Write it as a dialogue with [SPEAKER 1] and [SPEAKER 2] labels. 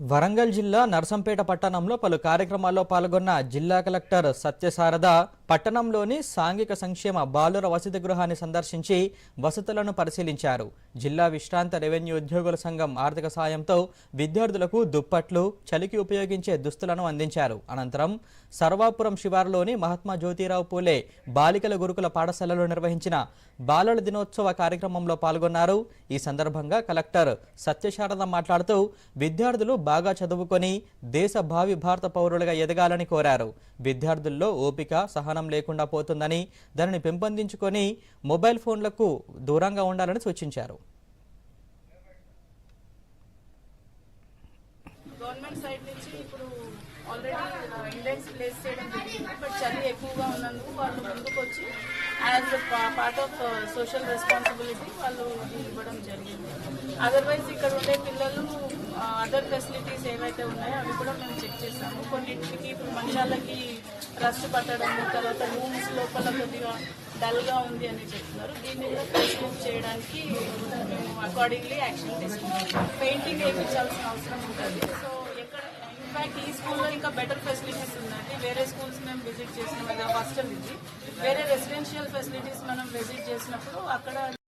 [SPEAKER 1] వరంగల్ జిల్లా నర్సంపేట పట్టణంలో పలు కార్యక్రమాల్లో పాల్గొన్న జిల్లా కలెక్టర్ సత్యసారద పట్టణంలోని సాంఘిక సంక్షేమ బాలుర వసతి గృహాన్ని సందర్శించి వసతులను పరిశీలించారు. జిల్లా విశ్రాంత రెవెన్యూ ఉద్యోగుల సంఘం ఆర్థిక సాయంతో విద్యార్థులకు దుప్పట్లు చలికి ఉపయోగించే దుస్తులను అందించారు. అనంతరం సర్వాపురం శివారులోని మహాత్మా జ్యోతిరావు పూలే బాలికల గురుకుల పాఠశాలలో నిర్వహించిన బాలల దినోత్సవ కార్యక్రమంలో పాల్గొన్నారు. ఈ సందర్భంగా కలెక్టర్ సత్యశారద మాట్లాడుతూ విద్యార్థులు బాగా చదువుకొని దేశ భావి భారత పౌరులుగా ఎదగాలని కోరారు. విద్యార్థుల్లో ఓపిక సహనం లేకుండా పోతుందని దానిని పెంపొందించుకొని మొబైల్ ఫోన్లకు దూరంగా ఉండాలని సూచించారు.
[SPEAKER 2] గవర్నమెంట్ సైడ్ నుంచి ఇప్పుడు ఆల్రెడీ ఇండెక్స్ ప్లేస్ చేయడం జరిగింది. బట్ చలి ఎక్కువగా ఉన్నందుకు వాళ్ళు ముందుకు వచ్చి as part of social responsibility వాళ్ళు ఇవ్వడం జరిగింది. అదర్వైజ్ ఇక్కడ ఉండే పిల్లలు అదర్ ఫెసిలిటీస్ ఏవైతే ఉన్నాయో అవి కూడా మేము చెక్ చేసాము. కొన్నింటికి ఇప్పుడు మంచాలకి రస్ట్ పట్టడం తర్వాత రూమ్స్ లోపల కొద్దిగా డల్గా ఉంది అని చెప్తున్నారు. దీన్ని కూడా ఫెసిలిటీ చేయడానికి మేము అకార్డింగ్లీ యాక్షన్ తీసుకుంటాం పెయింటింగ్ వేయించాల్సిన అవసరం ఉంటుంది. సో ఎక్కడ ఇన్ఫాక్ట్ ఈ స్కూల్లో ఇంకా బెటర్ ఫెసిలిటీస్ ఉందండి వేరే స్కూల్స్ మేము విజిట్ చేసినాం. కదా ఫస్ట్ ఇది. వేరే రెసిడెన్షియల్ ఫెసిలిటీస్ మనం విజిట్ చేసినప్పుడు అక్కడ